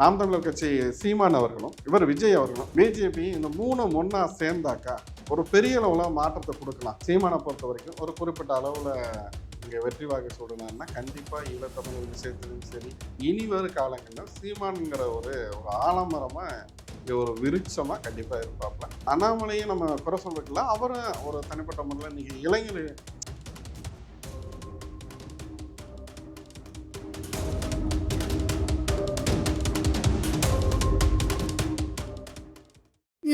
நாம் தமிழர் கட்சி சீமான் அவர்களும் இவர் விஜய் அவர்களும் பிஜேபி இந்த மூணு ஒன்னா சேர்ந்தாக்கா ஒரு பெரிய அளவில் மாற்றத்தை கொடுக்கலாம். சீமானை பொறுத்த வரைக்கும் ஒரு குறிப்பிட்ட அளவில் இங்கே வெற்றி வாக்கு சொல்லணும்னா கண்டிப்பாக ஈழத்தமிழ் விஷயத்திலும் சரி இனி வரும் காலங்களில் சீமான்ங்கிற ஒரு ஒரு ஆலமரமாக இங்கே ஒரு விருட்சமாக கண்டிப்பாக இருப்பாப்ல. அண்ணாமலையும் நம்ம குறை சொல்லிருக்கலாம் அவரும் ஒரு தனிப்பட்ட முறையில் இன்னைக்கு இளைஞர்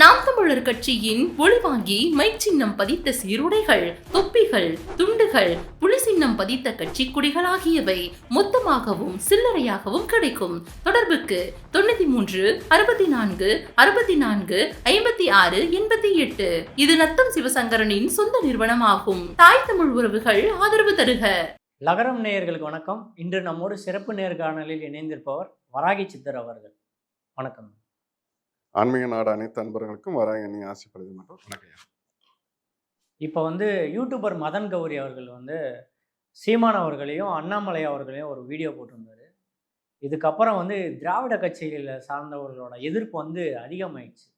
நாம் தமிழர் கட்சியின் ஒளிவாங்கி மை சின்னம் பதித்த சீருடைகள் தொப்பிகள் துண்டுகள் புலி சின்னம் பதித்த கட்சி குடிகள் ஆகியவை மொத்தமாகவும் சில்லறையாகவும் கிடைக்கும். தொடர்புக்கு தொண்ணூத்தி மூன்று அறுபத்தி நான்கு அறுபத்தி நான்கு ஐம்பத்தி ஆறு எண்பத்தி எட்டு. இது நத்தம் சிவசங்கரனின் சொந்த நிறுவனமாகும். தாய் தமிழ் உறவுகள் ஆதரவு தருக. லகரம் நேயர்களுக்கு வணக்கம். இன்று நம்மோடு சிறப்பு நேர்காணலில் இணைந்திருப்பவர் வராகி சித்தர் அவர்கள். வணக்கம். ஆன்மீக நாடு அனைத்து அன்பர்களுக்கும் வராயணி ஆசைப்படுது மட்டும் வணக்கம் இப்போ வந்து யூடியூபர் மதன் கௌரி அவர்கள் வந்து சீமான் அவர்களையும் அண்ணாமலை அவர்களையும் ஒரு வீடியோ போட்டிருந்தார். இதுக்கப்புறம் வந்து திராவிட கட்சிகளில் சார்ந்தவர்களோட எதிர்ப்பு வந்து அதிகமாயிடுச்சு.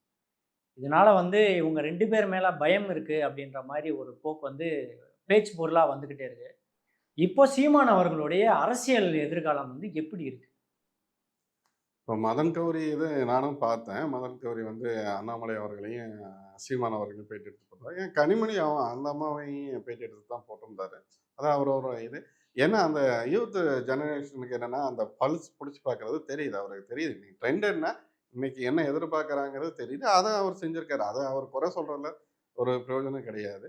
இதனால் வந்து இவங்க ரெண்டு பேர் மேலே பயம் இருக்குது அப்படின்ற மாதிரி ஒரு போக்கு வந்து பேச்சு பொருளாக வந்துக்கிட்டே இருக்குது இப்போ சீமான் அவர்களுடைய அரசியல் எதிர்காலம் வந்து எப்படி இருக்குது இப்போ மதன் கௌரி இது நானும் பார்த்தேன். மதன் கௌரி வந்து அண்ணாமலை அவர்களையும் சீமான் அவர்களையும் பேட்டி எடுத்து போட்டார். ஏன் கனிமணி அவன் அந்த அம்மாவையும் பேட்டி எடுத்து தான் போட்டிருந்தாரு. அதான் அவர் ஒரு இது. ஏன்னா அந்த யூத் ஜெனரேஷனுக்கு என்னென்னா அந்த பல்ஸ் பிடிச்சி பார்க்கறது தெரியுது. அவருக்கு தெரியுது. இன்னைக்கு ட்ரெண்ட் என்ன? இன்னைக்கு என்ன எதிர்பார்க்குறாங்கிறது தெரியுது. அதை அவர் செஞ்சுருக்காரு. அதை அவர் குறை சொல்கிறதுல ஒரு பிரயோஜனம் கிடையாது.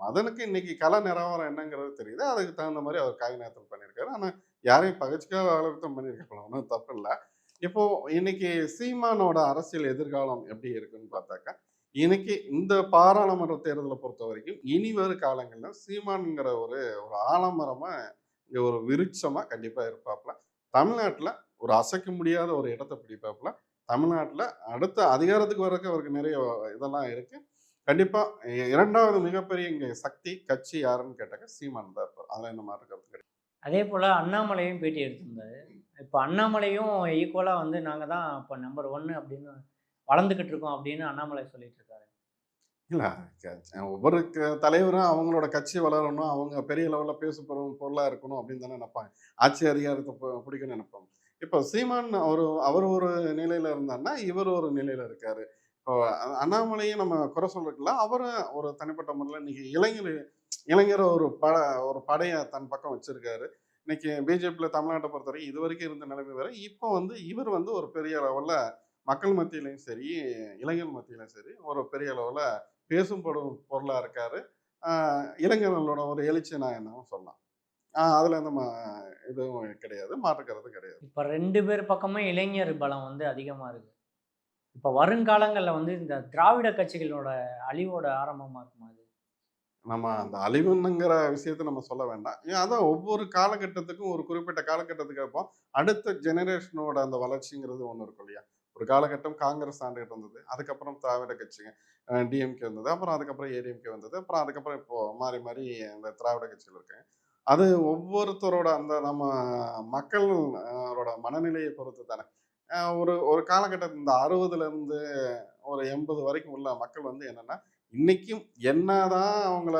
மதனுக்கு இன்னைக்கு கலை நிலவரம் என்னங்கிறது தெரியுது. அதுக்கு தகுந்த மாதிரி அவர் காய் நேரத்தில் பண்ணியிருக்காரு ஆனால் யாரையும் பகச்சுக்காக அளவுக்கு பண்ணியிருக்கலாம் ஒன்றும் தப்பு இல்லை. இப்போ இன்னைக்கு சீமானோட அரசியல் எதிர்காலம் எப்படி இருக்குன்னு பார்த்தாக்கா இன்னைக்கு இந்த பாராளுமன்ற தேர்தலை பொறுத்த வரைக்கும் இனி வரும் காலங்களில் சீமான்ங்கிற ஒரு ஒரு ஆலமரமாக இங்கே ஒரு விருட்சமாக கண்டிப்பாக இருப்பாப்புல தமிழ்நாட்டில் ஒரு அசைக்க முடியாத ஒரு இடத்தை பிடிப்பாப்புல தமிழ்நாட்டில் அடுத்த அதிகாரத்துக்கு வர்றதுக்கு அவருக்கு நிறைய இதெல்லாம் இருக்குது கண்டிப்பாக இரண்டாவது மிகப்பெரிய இங்கே சக்தி கட்சி யாருன்னு கேட்டாக்க சீமான் தான் இருப்பார். அதெல்லாம் என்ன மாதிரி கருத்து கிடையாது. அதே போல் அண்ணாமலையும் பேட்டி எடுத்திருந்தாரு. இப்போ அண்ணாமலையும் ஈக்குவலாக வந்து நாங்கள் தான் இப்போ நம்பர் ஒன்று அப்படின்னு வளர்ந்துக்கிட்டு இருக்கோம் அப்படின்னு அண்ணாமலை சொல்லிட்டு இருக்காரு. இல்லை ஒவ்வொரு க- தலைவரும் அவங்களோட கட்சி வளரணும் அவங்க பெரிய லெவலில் பேசப்படும் பொருளாக இருக்கணும் அப்படின்னு தானே நினைப்பாங்க. ஆட்சி அதிகாரத்தை பிடிக்கணும்னு பிடிக்கும்னு நினைப்பாங்க. இப்போ சீமான் அவர் அவர் ஒரு நிலையில் இருந்தாருன்னா இவர் ஒரு நிலையில் இருக்கார். இப்போ அண்ணாமலையும் நம்ம குறை சொல்றதுக்குல அவரும் ஒரு தனிப்பட்ட முறையில் இன்னைக்கு இளைஞர் இளைஞர் ஒரு பட ஒரு படையை தன் பக்கம் வச்சிருக்காரு. இன்னைக்கு பிஜேபியில் தமிழ்நாட்டை பொறுத்தவரைக்கும் இது வரைக்கும் இருந்த நிலைமை வேறு. இப்போ வந்து இவர் வந்து ஒரு பெரிய லெவலில் மக்கள் மத்தியிலையும் சரி இளைஞர் மத்தியிலையும் சரி ஒரு பெரிய லெவலில் பேசும்படும் பொருளாக இருக்காரு. இளைஞர்களோட ஒரு எழுச்சி நான் என்னவும் சொல்லலாம். ஆஹ் அதுல எந்த மா இதுவும் கிடையாது மாற்றுக்கிறது கிடையாது. இப்போ ரெண்டு பேர் பக்கமும் இளைஞர் பலம் வந்து அதிகமாக இருக்குது இப்போ வருங்காலங்களில் வந்து இந்த திராவிட கட்சிகளோட அழிவோட ஆரம்பமாக இருக்கும்? நம்ம அந்த அழிவுன்னுங்கிற விஷயத்தை நம்ம சொல்ல வேண்டாம். ஏன் அதான் ஒவ்வொரு காலகட்டத்துக்கும் ஒரு குறிப்பிட்ட காலகட்டத்துக்கு அப்போ அடுத்த ஜெனரேஷனோட அந்த வளர்ச்சிங்கிறது ஒன்று இருக்கும் இல்லையா? ஒரு காலகட்டம் காங்கிரஸ் ஆண்டுகிட்டு இருந்தது அதுக்கப்புறம் திராவிட கட்சிங்க டிஎம்கே வந்தது. அப்புறம் அதுக்கப்புறம் ஏடிஎம்கே வந்தது. அப்புறம் அதுக்கப்புறம் இப்போ மாறி மாறி இந்த திராவிட கட்சியில் இருக்காங்க. அது ஒவ்வொருத்தரோட அந்த நம்ம மக்களோட மனநிலையை பொறுத்து தானே. ஒரு ஒரு காலகட்டம் இந்த அறுபதுல இருந்து ஒரு எண்பது வரைக்கும் உள்ள மக்கள் வந்து என்னன்னா இன்னைக்கும் என்னதான் அவங்கள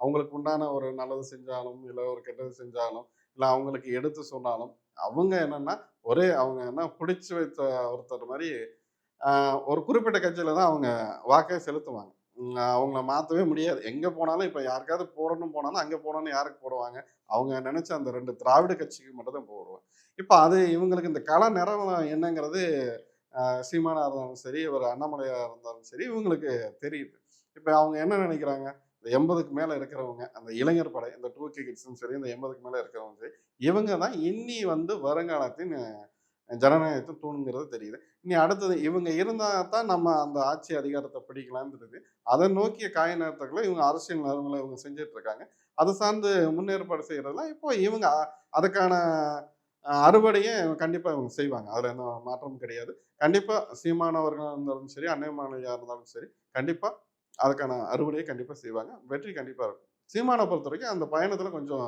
அவங்களுக்கு உண்டான ஒரு நல்லது செஞ்சாலும் இல்லை ஒரு கெட்டது செஞ்சாலும் இல்லை அவங்களுக்கு எடுத்து சொன்னாலும் அவங்க என்னன்னா ஒரே அவங்க என்ன பிடிச்சி வைத்த ஒருத்தர் மாதிரி ஒரு குறிப்பிட்ட கட்சியில தான் அவங்க வாக்கே செலுத்துவாங்க. அவங்கள மாற்றவே முடியாது. எங்கே போனாலும் இப்போ யாருக்காவது போடணும் போனாலும் அங்கே போனாலும் யாருக்கு போடுவாங்க? அவங்க நினச்ச அந்த ரெண்டு திராவிட கட்சிக்கு மட்டும் தான் போடுவாங்க. இப்போ அது இவங்களுக்கு இந்த கள நிறம் என்னங்கிறது சீமானாக சீமானா இருந்தாலும் சரி ஒரு அண்ணாமலையாக இருந்தாலும் சரி இவங்களுக்கு தெரியுது. இப்போ அவங்க என்ன நினைக்கிறாங்க? இந்த எண்பதுக்கு மேலே இருக்கிறவங்க அந்த இளைஞர் படை இந்த டூ கே கிட்ஸும் சரி இந்த எண்பதுக்கு மேலே இருக்கிறவங்க சரி இவங்க தான் இன்னி வந்து வருங்காலத்தின் ஜனநாயகத்தை தூணுங்கிறது தெரியுது. இனி அடுத்தது இவங்க இருந்தால் தான் நம்ம அந்த ஆட்சி அதிகாரத்தை பிடிக்கலான்றது அதை நோக்கிய காய நேரத்துக்குள்ள இவங்க அரசியல் நலங்களை இவங்க செஞ்சிட்ருக்காங்க அதை சார்ந்து முன்னேற்பாடு செய்கிறதுலாம் இப்போ இவங்க அதுக்கான அறுவடையை கண்டிப்பாக இவங்க செய்வாங்க. அதில் எந்த மாற்றமும் கிடையாது. கண்டிப்பாக சீமானவர்களாக இருந்தாலும் சரி அன்னைமாலையாக இருந்தாலும் சரி கண்டிப்பாக அதுக்கான அறுவடையை கண்டிப்பாக செய்வாங்க. வெற்றி கண்டிப்பாக இருக்கும். சீமானை பொறுத்த வரைக்கும் அந்த பயணத்தில் கொஞ்சம்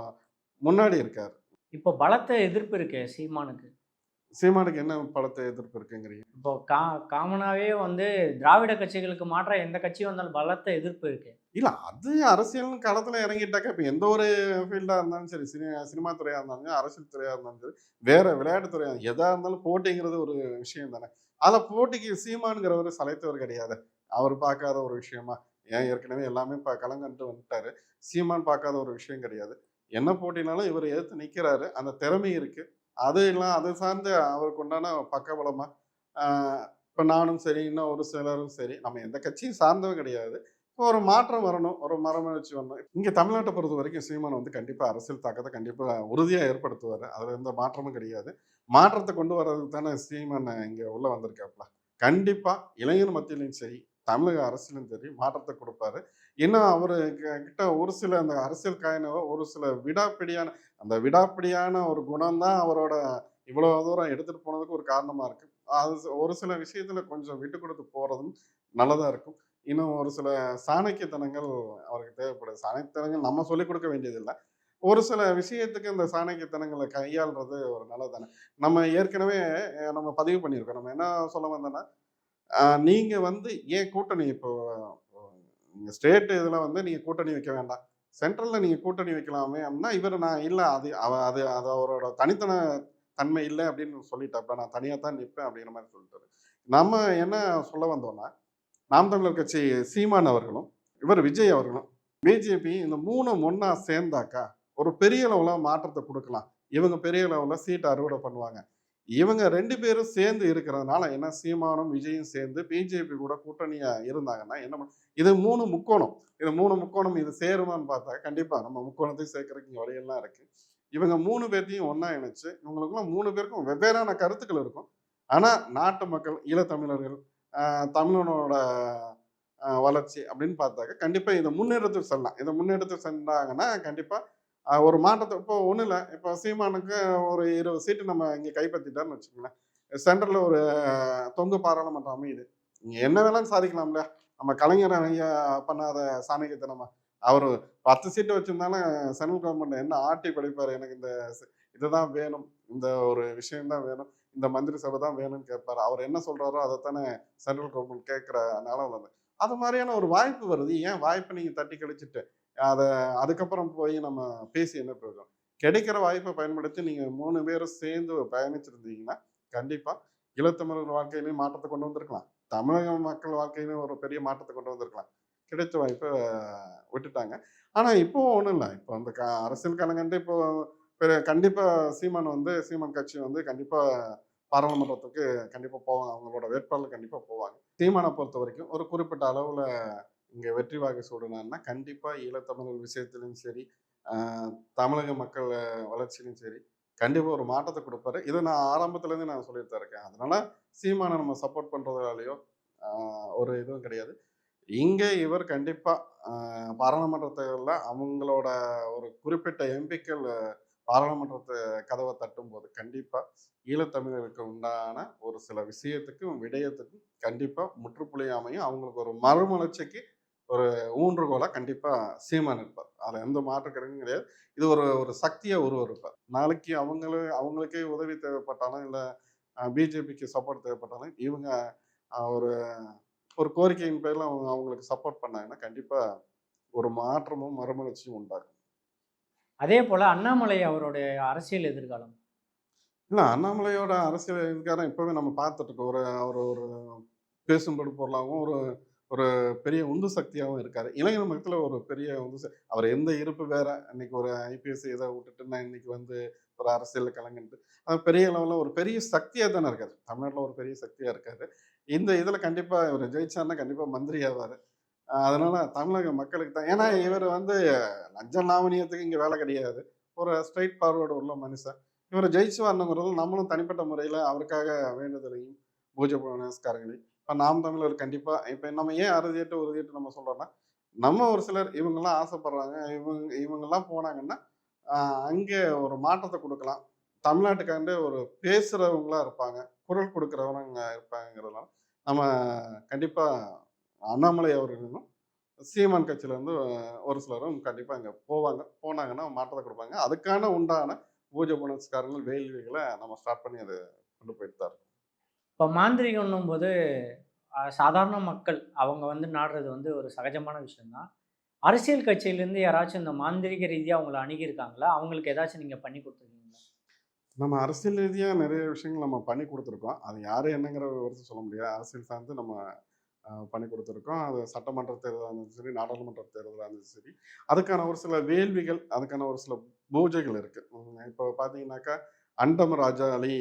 முன்னாடி இருக்கார். இப்போ பலத்த எதிர்ப்பு இருக்கே சீமானுக்கு? சீமானுக்கு என்ன பலத்தை எதிர்ப்பு இருக்குங்கிறீங்க? இப்போ கா காமனாகவே வந்து திராவிட கட்சிகளுக்கு மாற்ற எந்த கட்சி வந்தாலும் பலத்த எதிர்ப்பு இருக்கு. இல்ல அது அரசியல் களத்துல இறங்கிட்டாக்க இப்ப எந்த ஒரு ஃபீல்டா இருந்தாலும் சரி சினி சினிமா துறையா இருந்தாலும் சரி, அரசியல் துறையா இருந்தாலும் சரி வேற விளையாட்டு துறையா எதா இருந்தாலும் போட்டிங்கிறது ஒரு விஷயம் தானே. அதுல போட்டிக்கு சீமானுங்கிறவர் சலைத்தவர் கிடையாது. அவர் பார்க்காத ஒரு விஷயமா? ஏன்? ஏற்கனவே எல்லாமே இப்போ கலங்கண்டு வந்துட்டாரு. சீமான் பார்க்காத ஒரு விஷயம் கிடையாது. என்ன போட்டினாலும் இவர் எதிர்த்து நிக்கிறாரு. அந்த திறமை இருக்கு. அது எல்லாம் அது சார்ந்து அவருக்கு உண்டான பக்கபலமா இப்போ நானும் சரி இன்னும் ஒரு சிலரும் சரி நம்ம எந்த கட்சியும் சார்ந்தவும் கிடையாது. ஒரு மாற்றம் வரணும் ஒரு மரமலர்ச்சி வரணும். இங்கே தமிழ்நாட்டை பொறுத்த வரைக்கும் சீமான் வந்து கண்டிப்பாக அரசியல் தாக்கத்தை கண்டிப்பாக உறுதியாக ஏற்படுத்துவார். அதில் எந்த மாற்றமும் கிடையாது. மாற்றத்தை கொண்டு வர்றதுக்கு தானே சீமான் இங்கே உள்ளே வந்திருக்காப்புல. கண்டிப்பாக இளைஞர் மத்தியிலையும் சரி தமிழக அரசியலும் சரி மாற்றத்தை கொடுப்பாரு. இன்னும் அவர் கிட்ட ஒரு சில அந்த அரசியல் காயினவோ ஒரு சில விடாப்பிடியான அந்த விடாப்பிடியான ஒரு குணம் தான் அவரோட இவ்வளோ தூரம் எடுத்துகிட்டு போனதுக்கு ஒரு காரணமாக இருக்குது அது ஒரு சில விஷயத்தில் கொஞ்சம் விட்டு கொடுத்து போகிறதும் நல்லதாக இருக்கும். இன்னும் ஒரு சில சாணக்கியத்தனங்கள் அவருக்கு தேவைப்படுது. சாணக்கியத்தனங்கள் நம்ம சொல்லிக் கொடுக்க வேண்டியதில்லை. ஒரு சில விஷயத்துக்கு இந்த சாணக்கியத்தனங்களை கையாளுறது ஒரு நல்லதானே நம்ம ஏற்கனவே நம்ம பதிவு பண்ணியிருக்கோம். நம்ம என்ன சொல்ல வந்தோன்னா நீங்கள் வந்து ஏன் கூட்டணி இப்போ நீங்கள் ஸ்டேட் இதில் வந்து நீங்கள் கூட்டணி வைக்க வேண்டாம். சென்ட்ரலில் நீங்கள் கூட்டணி வைக்கலாமே அப்படின்னா இவர் நான் இல்லை அது அவ- அது அது அவரோட தனித்தன தன்மை இல்லை அப்படின்னு சொல்லிட்டாப்ல. நான் தனியாக தான் நிற்பேன் அப்படிங்கிற மாதிரி சொல்லிட்டாரு. நம்ம என்ன சொல்ல வந்தோம்னா நாம் தமிழர் கட்சி சீமான் அவர்களும் இவர் விஜய் அவர்களும் பிஜேபி இந்த மூணு ஒன்றா சேர்ந்தாக்கா ஒரு பெரிய அளவில் மாற்றத்தை கொடுக்கலாம். இவங்க பெரிய அளவில் சீட்டை அறுவடை பண்ணுவாங்க. இவங்க ரெண்டு பேரும் சேர்ந்து இருக்கிறதுனால என்ன சீமானும் விஜயும் சேர்ந்து பிஜேபி கூட கூட்டணியாக இருந்தாங்கன்னா என்ன இது மூணு முக்கோணம். இது மூணு முக்கோணம் இது சேருமான்னு பார்த்தா கண்டிப்பாக நம்ம முக்கோணத்தையும் சேர்க்கறதுக்கு இங்கே வழியெல்லாம் இருக்குது இவங்க மூணு பேர்த்தையும் ஒன்றா இணைச்சு இவங்களுக்குலாம் மூணு பேருக்கும் வெவ்வேறான கருத்துக்கள் இருக்கும். ஆனால் நாட்டு மக்கள் ஈழத்தமிழர்கள் தமிழனோட வளர்ச்சி அப்படின்னு பார்த்தாக்க கண்டிப்பாக இதை முன்னெடுத்து செல்லலாம். இதை முன்னெடுத்து சென்றாங்கன்னா கண்டிப்பாக ஒரு மாற்றத்தை இப்போ ஒன்றும் இல்லை. இப்போ சீமானுக்கு ஒரு இருபது சீட்டு நம்ம இங்கே கைப்பற்றிட்டாருன்னு வச்சுக்கோங்களேன். சென்ட்ரலில் ஒரு தொங்கு பாராளுமன்றம் அமையுது. இங்கே என்ன வேணாலும் சாதிக்கலாம்ல. நம்ம கலைஞர் ஐயா பண்ணாத சாணக்கியத்தனமா அவர் பத்து சீட்டு வச்சுருந்தாலும் சென்ட்ரல் கவர்மெண்ட் என்ன ஆட்டி படிப்பார்? எனக்கு இந்த இதுதான் வேணும். இந்த ஒரு விஷயம்தான் வேணும். இந்த மந்திரி சபை தான் வேணும்னு கேட்பாரு. அவர் என்ன சொல்றாரோ அதைத்தானே சென்ட்ரல் கவர்மெண்ட் கேட்குற நிலம் வந்து அது மாதிரியான ஒரு வாய்ப்பு வருது. ஏன் வாய்ப்பை நீங்கள் தட்டி கழிச்சிட்டு? அதை அதுக்கப்புறம் போய் நம்ம பேசி என்ன பிரயோஜனம்? கிடைக்கிற வாய்ப்பை பயன்படுத்தி நீங்கள் மூணு பேரும் சேர்ந்து பயணிச்சிருந்தீங்கன்னா கண்டிப்பாக இளத்தமிழர் வாழ்க்கையிலையும் மாற்றத்தை கொண்டு வந்திருக்கலாம். தமிழக மக்கள் வாழ்க்கையிலையும் ஒரு பெரிய மாற்றத்தை கொண்டு வந்திருக்கலாம். கிடைச்ச வாய்ப்பை விட்டுட்டாங்க. ஆனால் இப்போ ஒன்றும் இல்லை. இப்போ அந்த க அரசியல் கலங்கண்டு இப்போ கண்டிப்பாக சீமான் வந்து சீமான் கட்சி வந்து கண்டிப்பாக பாராளுமன்றத்துக்கு கண்டிப்பாக போவாங்க. அவங்களோட வேட்பாளர் கண்டிப்பாக போவாங்க. தீமான பொறுத்த வரைக்கும் ஒரு குறிப்பிட்ட அளவில் இங்கே வெற்றி வாகை சூடினாருன்னா கண்டிப்பாக ஈழத்தமிழர் விஷயத்திலையும் சரி தமிழக மக்கள் வளர்ச்சியிலும் சரி கண்டிப்பாக ஒரு மாற்றத்தை கொடுப்பாரு. இதை நான் ஆரம்பத்துலேருந்து நான் சொல்லிட்டு இருக்கேன். அதனால சீமானை நம்ம சப்போர்ட் பண்ணுறதுனாலையோ ஒரு இதுவும் கிடையாது. இங்கே இவர் கண்டிப்பாக பாராளுமன்றத்தில் அவங்களோட ஒரு குறிப்பிட்ட எம்பிக்கள் பாராளுமன்றத்தை கதவை தட்டும் போது கண்டிப்பாக ஈழத்தமிழருக்கு உண்டான ஒரு சில விஷயத்துக்கும் விடயத்துக்கும் கண்டிப்பாக முற்றுப்புள்ளி அமையும். அவங்களுக்கு ஒரு மறுமலர்ச்சிக்கு ஒரு ஊன்றுகோலாக கண்டிப்பாக சீமான் இருப்பார். அதில் எந்த மாற்று கிடைக்கும் கிடையாது. இது ஒரு ஒரு சக்தியை உருவருப்பார் நாளைக்கு அவங்களு அவங்களுக்கே உதவி தேவைப்பட்டாலும் இல்லை பிஜேபிக்கு சப்போர்ட் தேவைப்பட்டாலும் இவங்க ஒரு ஒரு கோரிக்கையின் பேரில் அவங்க அவங்களுக்கு சப்போர்ட் பண்ணாங்கன்னா கண்டிப்பாக ஒரு மாற்றமும் மறுமலர்ச்சியும் உண்டாகும். அதே போல் அண்ணாமலை அவருடைய அரசியல் எதிர்காலம். இல்லை அண்ணாமலையோட அரசியல் இதுக்காரன் இப்போவே நம்ம பார்த்துட்டு இருக்கோம். ஒரு அவர் ஒரு பேசும்படு பொருளாகவும் ஒரு ஒரு பெரிய உந்து சக்தியாகவும் இருக்காரு. இளைஞர் மக்கத்தில் ஒரு பெரிய உந்து அவர் எந்த இருப்பு வேற? இன்னைக்கு ஒரு ஐபிஎஸ் இதை விட்டுட்டு நான் இன்னைக்கு வந்து ஒரு அரசியலில் கலங்கிட்டு அது பெரிய அளவில் ஒரு பெரிய சக்தியாக தானே இருக்காரு. தமிழ்நாட்டில் ஒரு பெரிய சக்தியாக இருக்காரு. இந்த இதில் கண்டிப்பாக இவர் ஜெயிச்சார்னா கண்டிப்பாக மந்திரி ஆவார். அதனால தமிழக மக்களுக்கு தான். ஏன்னா இவர் வந்து லஞ்ச லாவணியத்துக்கு இங்கே வேலை கிடையாது. ஒரு ஸ்ட்ரைட் ஃபார்வர்டு உள்ள மனுஷன். இவர் ஜெயிச்சு வரணுங்கிறது நம்மளும் தனிப்பட்ட முறையில் அவருக்காக வேண்டுதலையும் பூஜை புனஸ்காரங்களையும் இப்போ நாம் தமிழர் கண்டிப்பாக இப்போ நம்ம ஏன் அறுதியிட்டு உறுதியிட்டு நம்ம சொல்கிறோன்னா நம்ம ஒரு சிலர் இவங்கெல்லாம் ஆசைப்படுறாங்க. இவங்க இவங்கெல்லாம் போனாங்கன்னா அங்கே ஒரு மாற்றத்தை கொடுக்கலாம். தமிழ்நாட்டுக்காண்டு ஒரு பேசுகிறவங்களா இருப்பாங்க. குரல் கொடுக்குறவங்க இருப்பாங்கிறதுனால நம்ம கண்டிப்பாக அண்ணாமலை அவர்களும் சீமான் கட்சியிலேருந்து ஒரு சிலரும் கண்டிப்பாக அங்கே போவாங்க. போனாங்கன்னா மாற்றத்தை கொடுப்பாங்க. அதுக்கான உண்டான பூஜை புனஸ்காரங்கள் வேள்விகளை நம்ம ஸ்டார்ட் பண்ணி அது கொண்டு போயிட்டு தான் இப்போ மாந்திரிகம்னும் போது சாதாரண மக்கள் அவங்க வந்து நாடுறது வந்து ஒரு சகஜமான விஷயம்தான். அரசியல் கட்சியிலேருந்து யாராச்சும் இந்த மாந்திரிக ரீதியாக அவங்கள அணுகியிருக்காங்களா? அவங்களுக்கு ஏதாச்சும் நீங்கள் பண்ணி கொடுத்துருக்கீங்களா? நம்ம அரசியல் ரீதியாக நிறைய விஷயங்கள் நம்ம பண்ணி கொடுத்துருக்கோம். அது யார் என்னங்கிற விவரத்தை சொல்ல முடியாது. அரசியல் சார்ந்து நம்ம பண்ணி கொடுத்துருக்கோம். அது சட்டமன்ற தேர்தலாக இருந்தாலும் சரி நாடாளுமன்ற தேர்தலாக இருந்தாலும் சரி. அதுக்கான ஒரு சில வேள்விகள் அதுக்கான ஒரு சில பூஜைகள் இருக்குது இப்போ பார்த்தீங்கன்னாக்கா அண்டம் ராஜாலி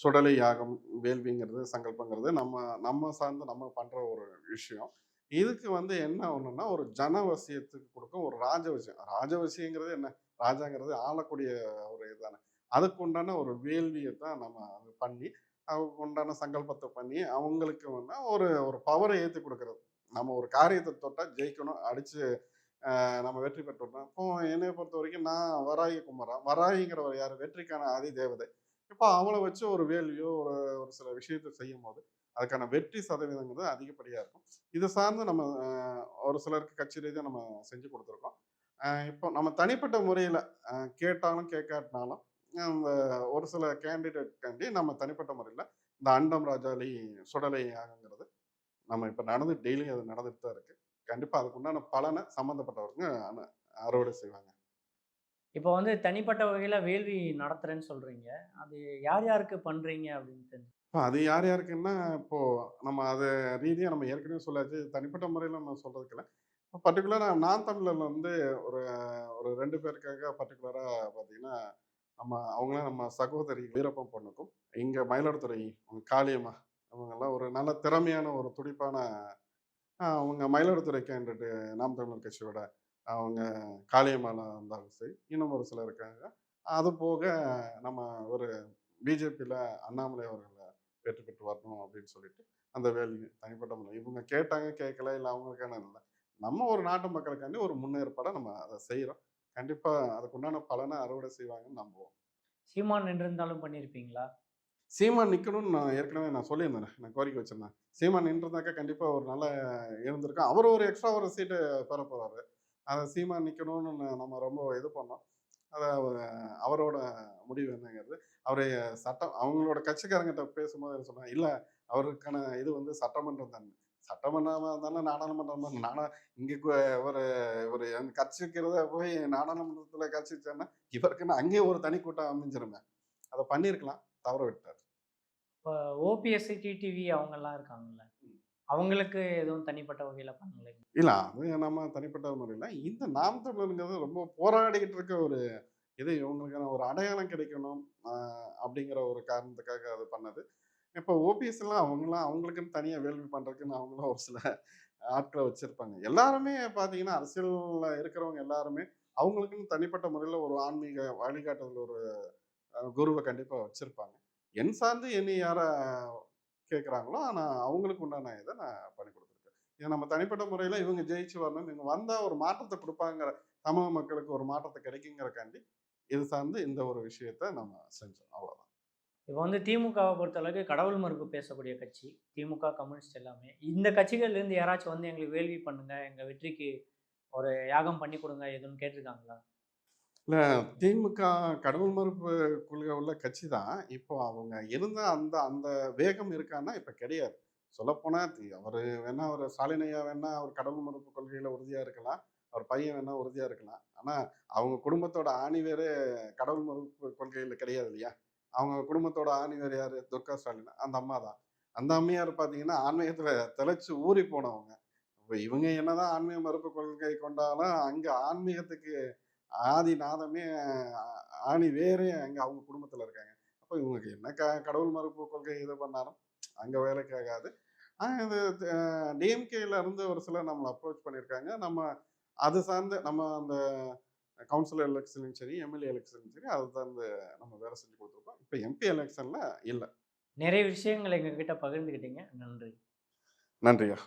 சுடலை யாகம் வேள்விங்கிறது சங்கல்பங்கிறது நம்ம நம்ம சார்ந்து நம்ம பண்ணுற ஒரு விஷயம். இதுக்கு வந்து என்ன ஒண்ணுன்னா ஒரு ஜனவசியத்துக்கு கொடுக்கும் ஒரு ராஜவசியம். ராஜவசியங்கிறது என்ன? ராஜாங்கிறது ஆளக்கூடிய ஒரு இதுதானே. அதுக்கு உண்டான ஒரு வேள்வியை தான் நம்ம அது பண்ணி அவங்க உண்டான சங்கல்பத்தை பண்ணி அவங்களுக்கு வந்து ஒரு ஒரு பவரை ஏற்றி கொடுக்கறது. நம்ம ஒரு காரியத்தை தொட்டால் ஜெயிக்கணும் அடித்து நம்ம வெற்றி பெற்றோம்னா இப்போ என்னை பொறுத்த வரைக்கும் நான் வராகி குமரன் வராகிங்கிறவர் யார்? வெற்றிக்கான அதி தேவதை. இப்போ அவளை வச்சு ஒரு வேலையோ ஒரு ஒரு சில விஷயத்தை செய்யும் போது அதுக்கான வெற்றி சதவீதங்கிறது அதிகப்படியாக இருக்கும். இதை சார்ந்து நம்ம ஒரு சிலருக்கு கட்சி ரீதியாக நம்ம செஞ்சு கொடுத்துருக்கோம். இப்போ நம்ம தனிப்பட்ட முறையில் கேட்டாலும் கேட்காட்டினாலும் ஒரு சில கேண்டிடேட் காண்டி நம்ம தனிப்பட்ட முறையில் இந்த அண்டம் ராஜாலி சுடலை யாகங்கிறது நம்ம இப்போ நடந்து டெய்லியும் அது நடந்துட்டு தான் இருக்கு. கண்டிப்பாக அதுக்கு உண்டான பலனை சம்மந்தப்பட்டவருங்க அறுவடை செய்வாங்க. இப்போ வந்து தனிப்பட்ட வகையில் வேள்வி நடத்துகிறேன்னு சொல்கிறீங்க அது யார் யாருக்கு பண்ணுறீங்க அப்படின்னு தெரிஞ்சு. இப்போ அது யார் யாருக்குன்னா இப்போ நம்ம அது ரீதியாக நம்ம ஏற்கனவே சொல்லாச்சு. தனிப்பட்ட முறையில் நம்ம சொல்றதுக்கு இல்லை. இப்போ பர்டிகுலராக நான் தமிழர்ல வந்து ஒரு ஒரு ரெண்டு பேருக்காக பர்டிகுலராக பார்த்தீங்கன்னா நம்ம அவங்களாம் நம்ம சகோதரி வீரப்பன் பொண்ணுக்கும் இங்கே மயிலாடுதுறை அவங்க காளியம்மா அவங்கெல்லாம் ஒரு நல்ல திறமையான ஒரு துடிப்பான அவங்க மயிலாடுதுறை கேண்டிடேட்டு நாம் தமிழர் கட்சியோட அவங்க காளியம்மால இருந்தாலும் சரி இன்னும் ஒரு சிலர் இருக்காங்க. அது போக நம்ம ஒரு பிஜேபியில் அண்ணாமலை அவர்களை வெற்றி பெற்று வரணும் அப்படின்னு சொல்லிட்டு அந்த வேலையை தனிப்பட்ட முறை இவங்க கேட்டாங்க கேட்கல இல்லை அவங்களுக்கான இல்லை. நம்ம ஒரு நாட்டு மக்களுக்காண்டி ஒரு முன்னேற்பாடை நம்ம அதை செய்கிறோம் கண்டிப்பாக அதுக்குண்டான பலனை அறுவடை செய்வாங்கன்னு நம்புவோம். சீமான் நின்றிருந்தாலும் பண்ணியிருப்பீங்களா? சீமான் நிற்கணும்னு நான் ஏற்கனவே நான் சொல்லியிருந்தேன் நான் கோரிக்கை வச்சிருந்தேன். சீமான் நின்றுருந்தாக்கா கண்டிப்பாக ஒரு நல்ல இருந்திருக்கும் அவர் ஒரு எக்ஸ்ட்ரா ஒரு சீட்டு பெற போகிறாரு அதை சீமான் நிற்கணும்னு நம்ம ரொம்ப இது பண்ணோம். அதை அவர்- அவரோட முடிவு என்னங்கிறது அவர் சட்டம் அவங்களோட கட்சிக்காரங்கிட்ட பேசும்போது சொன்னாங்க இல்லை அவருக்கான இது வந்து சட்டமன்றம் தான் சட்டமன்றமாக இருந்தாலும் நாடாளுமன்றம் நாடா இங்கே ஒரு ஒரு கட்சிக்கிறத போய் நாடாளுமன்றத்தில் கட்சிச்சேன்னா இவருக்குன்னு அங்கேயே ஒரு தனி கூட்டம் அமைஞ்சிருமே. அதை பண்ணியிருக்கலாம். தவற விட்டார். இப்போ ஓபிஎஸ்சி டிடிவி அவங்கெல்லாம் இருக்காங்கல்ல. அவங்களுக்கு எதுவும் தனிப்பட்ட வகையில் பண்ணலை இல்ல அது நம்ம தனிப்பட்ட முறையில் இந்த நாம் தமிழருங்கிறது ரொம்ப போராடிக்கிட்டு இருக்க ஒரு இது. இவங்களுக்கான ஒரு அடையாளம் கிடைக்கணும் அப்படிங்கிற ஒரு காரணத்துக்காக அது பண்ணது. இப்போ ஓபிஎஸ் எல்லாம் அவங்களாம் அவங்களுக்குன்னு தனியாக வேள்வி பண்ணுறதுக்குன்னு அவங்களும் ஒரு சில ஆட்களை வச்சுருப்பாங்க. எல்லாருமே பார்த்தீங்கன்னா அரசியலில் இருக்கிறவங்க எல்லாருமே அவங்களுக்குன்னு தனிப்பட்ட முறையில் ஒரு ஆன்மீக வழிகாட்டுதல் ஒரு குருவை கண்டிப்பாக வச்சுருப்பாங்க. என் சார்ந்து என்னை யாரை கேட்குறாங்களோ ஆனால் அவங்களுக்கு உண்டான இதை நான் பண்ணி கொடுத்துருக்கேன். ஏன்னா நம்ம தனிப்பட்ட முறையில் இவங்க ஜெயிச்சு வரணும் இவங்க வந்தால் ஒரு மாற்றத்தை கொடுப்பாங்கிற தமிழ் மக்களுக்கு ஒரு மாற்றத்தை கிடைக்குங்கிறக்காண்டி இது சார்ந்து இந்த ஒரு விஷயத்த நம்ம செஞ்சோம். அவ்வளோதான் இப்போ வந்து திமுகவை பொறுத்தளவுக்கு கடவுள் மறுப்பு பேசக்கூடிய கட்சி திமுக கம்யூனிஸ்ட் எல்லாமே. இந்த கட்சிகள்லேருந்து யாராச்சும் வந்து எங்களுக்கு வேள்வி பண்ணுங்க எங்கள் வெற்றிக்கு ஒரு யாகம் பண்ணி கொடுங்க எதுவும் கேட்டிருக்காங்களா? இல்லை திமுக கடவுள் மறுப்பு கொள்கை உள்ள கட்சி தான். இப்போ அவங்க இருந்த அந்த அந்த வேகம் இருக்கான்னா இப்போ கிடையாது. சொல்லப்போனால் அவர் வேணால் ஒரு ஸ்டாலினையா வேணால் அவர் கடவுள் மறுப்பு கொள்கையில் உறுதியாக இருக்கலாம். அவர் பையன் வேணால் உறுதியாக இருக்கலாம். ஆனால் அவங்க குடும்பத்தோட ஆணி வேறு கடவுள் மறுப்பு கொள்கையில் கிடையாது இல்லையா? அவங்க குடும்பத்தோட ஆணி யார்? துர்கா ஸ்டாலின். அந்த அம்மா தான். அந்த அம்மையார் பார்த்தீங்கன்னா ஆன்மீகத்தில் திளைச்சு ஊறி போனவங்க. இப்போ இவங்க என்னதான் ஆன்மீக மறுப்பு கொள்கை கொண்டாலும் அங்கே ஆன்மீகத்துக்கு ஆதி நாதமே ஆணி வேறே அங்கே அவங்க குடும்பத்தில் இருக்காங்க. அப்போ இவங்களுக்கு என்ன க கடவுள் மறுப்பு கொள்கை இது பண்ணாலும் அங்கே வேலைக்கு ஆகாது ஆனால் இது டிஎம்கேல இருந்து ஒரு சிலர் நம்மளை அப்ரோச் பண்ணியிருக்காங்க. நம்ம அது சார்ந்து நம்ம அந்த கவுன்சிலர் எலெக்ஷன்லையும் சரி எம்எல்ஏ எலெக்ஷன்லையும் சரி அது சார்ந்து நம்ம வேலை செஞ்சு கொடுத்துருக்கோம். இப்போ எம்பி எலெக்ஷனில் இல்லை. நிறைய விஷயங்கள் எங்ககிட்ட பகிர்ந்துக்கிட்டீங்க. நன்றி. நன்றியா